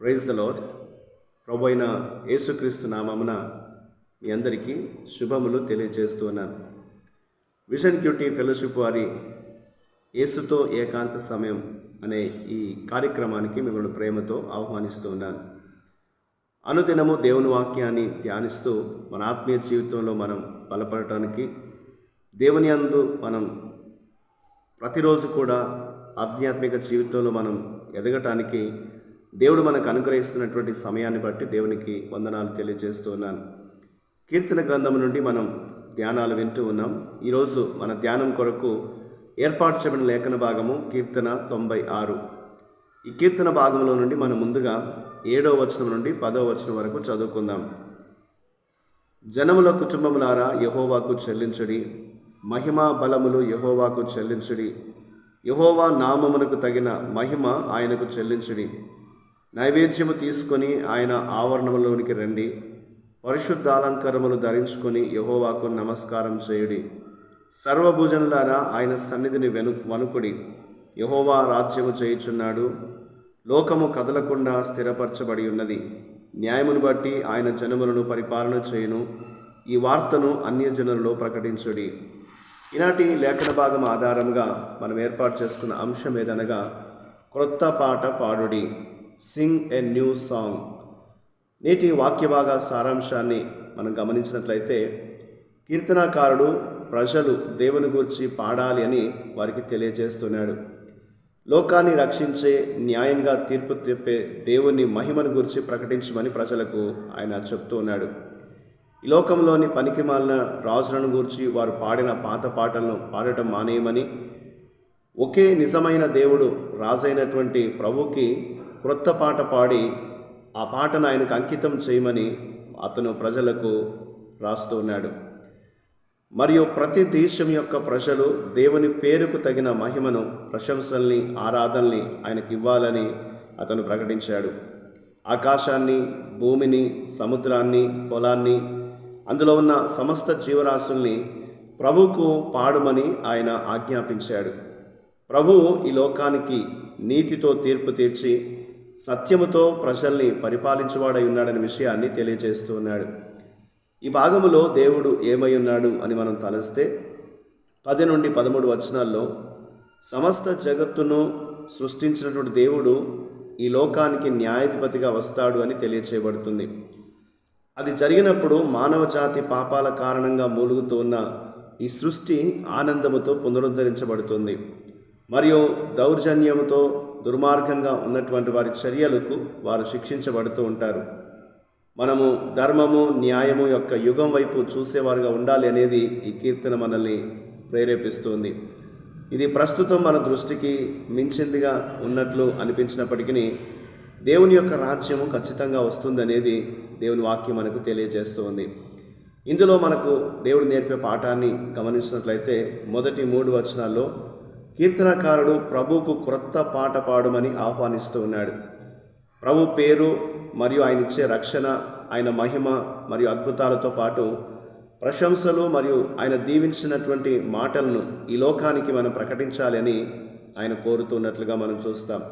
Praise the lord ప్రభు అయిన యేసుక్రీస్తు నామమున మీ అందరికీ శుభములు తెలియజేస్తూ ఉన్నాను. విజన్ క్యూటీ ఫెలోషిప్ వారి యేసుతో ఏకాంత సమయం అనే ఈ కార్యక్రమానికి మిమ్మల్ని ప్రేమతో ఆహ్వానిస్తూ ఉన్నాను. అనుదినము దేవుని వాక్యాన్ని ధ్యానిస్తూ మన ఆత్మీయ జీవితంలో మనం బలపడటానికి దేవుని అందు మనం ప్రతిరోజు కూడా ఆధ్యాత్మిక జీవితంలో మనం ఎదగటానికి దేవుడు మనకు అనుగ్రహిస్తున్నటువంటి సమయాన్ని బట్టి దేవునికి వందనాలు తెలియజేస్తున్నాను కీర్తన గ్రంథం నుండి మనం ధ్యానాలు వింటూ ఉన్నాం. ఈరోజు మన ధ్యానం కొరకు ఏర్పాటు చేయబడిన లేఖన భాగము కీర్తన తొంభై ఆరు. ఈ కీర్తన భాగంలో నుండి మనం ముందుగా ఏడవ వచనం నుండి పదవ వచనం వరకు చదువుకుందాం. జనముల కుటుంబములారా యహోవాకు చెల్లించుడి. మహిమ బలములు యహోవాకు చెల్లించుడి. యహోవా నామమునకు తగిన మహిమ ఆయనకు చెల్లించుడి. నైవేద్యము తీసుకొని ఆయన ఆవరణములోనికి రండి. పరిశుద్ధాలంకరములు ధరించుకొని యహోవాకు నమస్కారం చేయుడి. సర్వభుజనులారా ఆయన సన్నిధిని వెను వనుకుడి యహోవా రాజ్యము చేయుచున్నాడు. లోకము కదలకుండా స్థిరపరచబడి ఉన్నది. న్యాయమును బట్టి ఆయన జనములను పరిపాలన చేయును. ఈ వార్తను అన్యజనులలో ప్రకటించుడి. ఈనాటి లేఖన భాగం ఆధారంగా మనం ఏర్పాటు చేసుకున్న అంశం ఏదనగా క్రొత్త పాట పాడుడి. సింగ్ ఎ న్యూ సాంగ్ నేటి వాక్య భాగ సారాంశాన్ని మనం గమనించినట్లయితే కీర్తనాకారుడు ప్రజలు దేవుని గురించి పాడాలి అని వారికి తెలియజేస్తున్నాడు. లోకాన్ని రక్షించే న్యాయంగా తీర్పు తెప్పే దేవుని మహిమను గురించి ప్రకటించమని ప్రజలకు ఆయన చెప్తూ ఉన్నాడు. ఈ లోకంలోని పనికిమాలిన రాజులను గురించి వారు పాడిన పాత పాటలను పాడటం మానేయమని ఒకే నిజమైన దేవుడు రాజైనటువంటి ప్రభుకి క్రొత్త పాట పాడి ఆ పాటను ఆయనకు అంకితం చేయమని అతను ప్రజలకు రాస్తూ ఉన్నాడు. మరియు ప్రతి దేశం యొక్క ప్రజలు దేవుని పేరుకు తగిన మహిమను ప్రశంసల్ని ఆరాధనల్ని ఆయనకి ఇవ్వాలని అతను ప్రకటించాడు. ఆకాశాన్ని భూమిని సముద్రాన్ని పొలాన్ని అందులో ఉన్న సమస్త జీవరాశుల్ని ప్రభుకు పాడుమని ఆయన ఆజ్ఞాపించాడు. ప్రభువు ఈ లోకానికి నీతితో తీర్పు తీర్చి సత్యముతో ప్రజల్ని పరిపాలించువాడై ఉన్నాడనే విషయాన్ని తెలియజేస్తూ ఉన్నాడు. ఈ భాగములో దేవుడు ఏమై ఉన్నాడు అని మనం తలస్తే పది నుండి పదమూడు వచనాల్లో సమస్త జగత్తును సృష్టించినటువంటి దేవుడు ఈ లోకానికి న్యాయాధిపతిగా వస్తాడు అని తెలియచేయబడుతుంది. అది జరిగినప్పుడు మానవ జాతి పాపాల కారణంగా మూలుగుతూ ఉన్న ఈ సృష్టి ఆనందముతో పునరుద్ధరించబడుతుంది. మరియు దౌర్జన్యముతో దుర్మార్గంగా ఉన్నటువంటి వారి చర్యలకు వారు శిక్షించబడుతూ ఉంటారు. మనము ధర్మము న్యాయము యొక్క యుగం వైపు చూసేవారుగా ఉండాలి అనేది ఈ కీర్తన మనల్ని ప్రేరేపిస్తుంది. ఇది ప్రస్తుతం మన దృష్టికి మించిందిగా ఉన్నట్లు అనిపించినప్పటికీ దేవుని యొక్క రాజ్యము ఖచ్చితంగా వస్తుందనేది దేవుని వాక్యం మనకు తెలియజేస్తుంది. ఇందులో మనకు దేవుడు నేర్పే పాఠాన్ని గమనించినట్లయితే మొదటి మూడు వచనాల్లో కీర్తనకారుడు ప్రభువుకు క్రొత్త పాట పాడమని ఆహ్వానిస్తూ ఉన్నాడు. ప్రభు పేరు మరియు ఆయన ఇచ్చే రక్షణ ఆయన మహిమ మరియు అద్భుతాలతో పాటు ప్రశంసలు మరియు ఆయన దీవించినటువంటి మాటలను ఈ లోకానికి మనం ప్రకటించాలి అని ఆయన కోరుతున్నట్లుగా మనం చూస్తాం.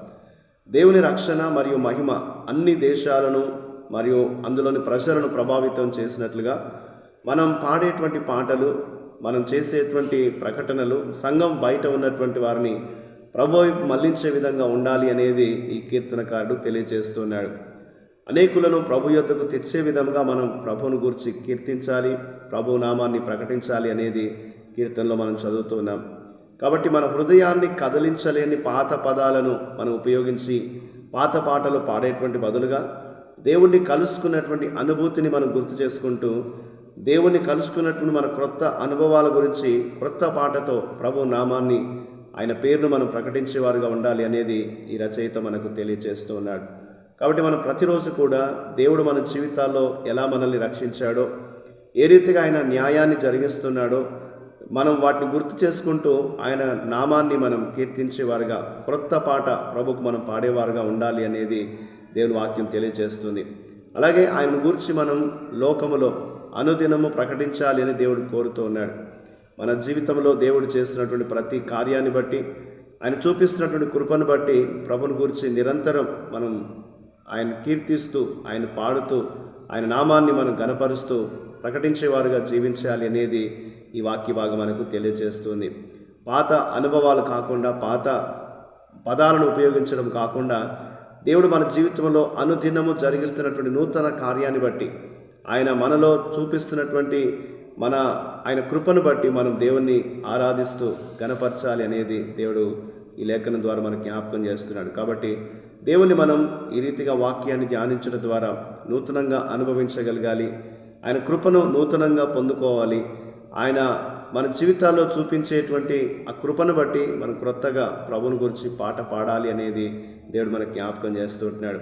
దేవుని రక్షణ మరియు మహిమ అన్ని దేశాలను మరియు అందులోని ప్రజలను ప్రభావితం చేసినట్లుగా మనం పాడేటువంటి పాటలు మనం చేసేటువంటి ప్రకటనలు సంఘం బయట ఉన్నటువంటి వారిని ప్రభు వైపు మళ్ళించే విధంగా ఉండాలి అనేది ఈ కీర్తనకారుడు తెలియజేస్తున్నాడు. అనేకులను ప్రభు యొద్దకు తెచ్చే విధంగా మనం ప్రభువును గురించి కీర్తించాలి ప్రభు నామాన్ని ప్రకటించాలి అనేది కీర్తనలో మనం చదువుతున్నాం. కాబట్టి మన హృదయాన్ని కదిలించలేని పాత పదాలను మనం ఉపయోగించి పాత పాటలు పాడేటువంటి బదులుగా దేవుణ్ణి కలుసుకున్నటువంటి అనుభూతిని మనం గుర్తు చేసుకుంటూ దేవుణ్ణి కలుసుకున్నటువంటి మన క్రొత్త అనుభవాల గురించి క్రొత్త పాటతో ప్రభు నామాన్ని ఆయన పేరును మనం ప్రకటించేవారుగా ఉండాలి అనేది ఈ రచయిత మనకు తెలియజేస్తూ ఉన్నాడు. కాబట్టి మనం ప్రతిరోజు కూడా దేవుడు మన జీవితాల్లో ఎలా మనల్ని రక్షించాడో ఏ రీతిగా ఆయన న్యాయాన్ని జరిగిస్తున్నాడో మనం వాటిని గుర్తు చేసుకుంటూ ఆయన నామాన్ని మనం కీర్తించేవారుగా క్రొత్త పాట ప్రభుకు మనం పాడేవారుగా ఉండాలి అనేది దేవుని వాక్యం తెలియజేస్తుంది అలాగే ఆయన గురించి మనం లోకములో అనుదినము ప్రకటించాలి అని దేవుడు కోరుతూ ఉన్నాడు. మన జీవితంలో దేవుడు చేస్తున్నటువంటి ప్రతి కార్యాన్ని బట్టి ఆయన చూపిస్తున్నటువంటి కృపను బట్టి ప్రభుని గురించి నిరంతరం మనం ఆయన కీర్తిస్తూ ఆయన పాడుతూ ఆయన నామాన్ని మనం గనపరుస్తూ ప్రకటించేవారుగా జీవించాలి అనేది ఈ వాక్య భాగం మనకు తెలియజేస్తుంది. పాత అనుభవాలు కాకుండా పాత పదాలను ఉపయోగించడం కాకుండా దేవుడు మన జీవితంలో అనుదినము జరిగిస్తున్నటువంటి నూతన కార్యాన్ని బట్టి ఆయన మనలో చూపిస్తున్నటువంటి మన ఆయన కృపను బట్టి మనం దేవుణ్ణి ఆరాధిస్తూ గనపరచాలి అనేది దేవుడు ఈ లేఖనం ద్వారా మనకు జ్ఞాపకం చేస్తున్నాడు. కాబట్టి దేవుని మనం ఈ రీతిగా వాక్యాన్ని ధ్యానించడం ద్వారా నూతనంగా అనుభవించగలగాలి. ఆయన కృపను నూతనంగా పొందుకోవాలి. ఆయన మన జీవితాల్లో చూపించేటువంటి ఆ కృపను బట్టి మనం క్రొత్తగా ప్రభుని గురించి పాట పాడాలి అనేది దేవుడు మనకు జ్ఞాపకం చేస్తుంటున్నాడు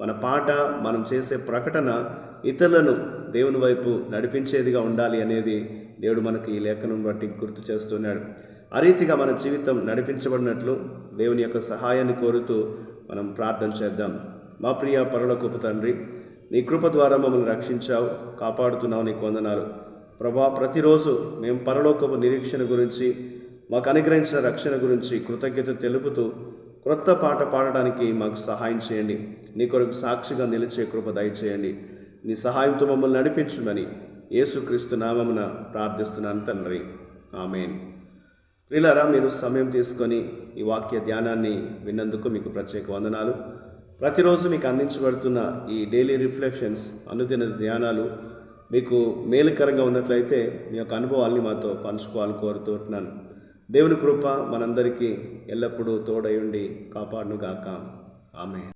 మన పాట మనం చేసే ప్రకటన ఇతరులను దేవుని వైపు నడిపించేదిగా ఉండాలి అనేది దేవుడు మనకి ఈ లేఖనం బట్టి గుర్తు చేస్తున్నాడు ఆ రీతిగా మన జీవితం నడిపించబడినట్లు దేవుని యొక్క సహాయాన్ని కోరుతూ మనం ప్రార్థన చేద్దాం. మా ప్రియ పరలోకపు తండ్రి నీ కృప ద్వారా మమ్మల్ని రక్షించావు కాపాడుతున్నావు నీకు వందనాలు ప్రభా ప్రతిరోజు మేము పరలోకపు నిరీక్షణ గురించి మాకు అనుగ్రహించిన రక్షణ గురించి కృతజ్ఞత తెలుపుతూ క్రొత్త పాట పాడడానికి మాకు సహాయం చేయండి. నీ కొరకు సాక్షిగా నిలిచే కృప దయచేయండి. నీ సహాయంతో మమ్మల్ని నడిపించమని యేసుక్రీస్తు నామమున ప్రార్థిస్తున్నాను తండ్రి. ఆమెన్. ప్రియులారా మీరు సమయం తీసుకొని ఈ వాక్య ధ్యానాన్ని విన్నందుకు మీకు ప్రత్యేక వందనాలు. ప్రతిరోజు మీకు అందించబడుతున్న ఈ డైలీ రిఫ్లెక్షన్స్ అనుదిన ధ్యానాలు మీకు మేలుకరంగా ఉన్నట్లయితే మీ యొక్క అనుభవాల్ని మాతో పంచుకోవాలని కోరుతున్నాను దేవుని కృప మనందరికీ ఎల్లప్పుడూ తోడయుండి కాపాడునుగాక. ఆమె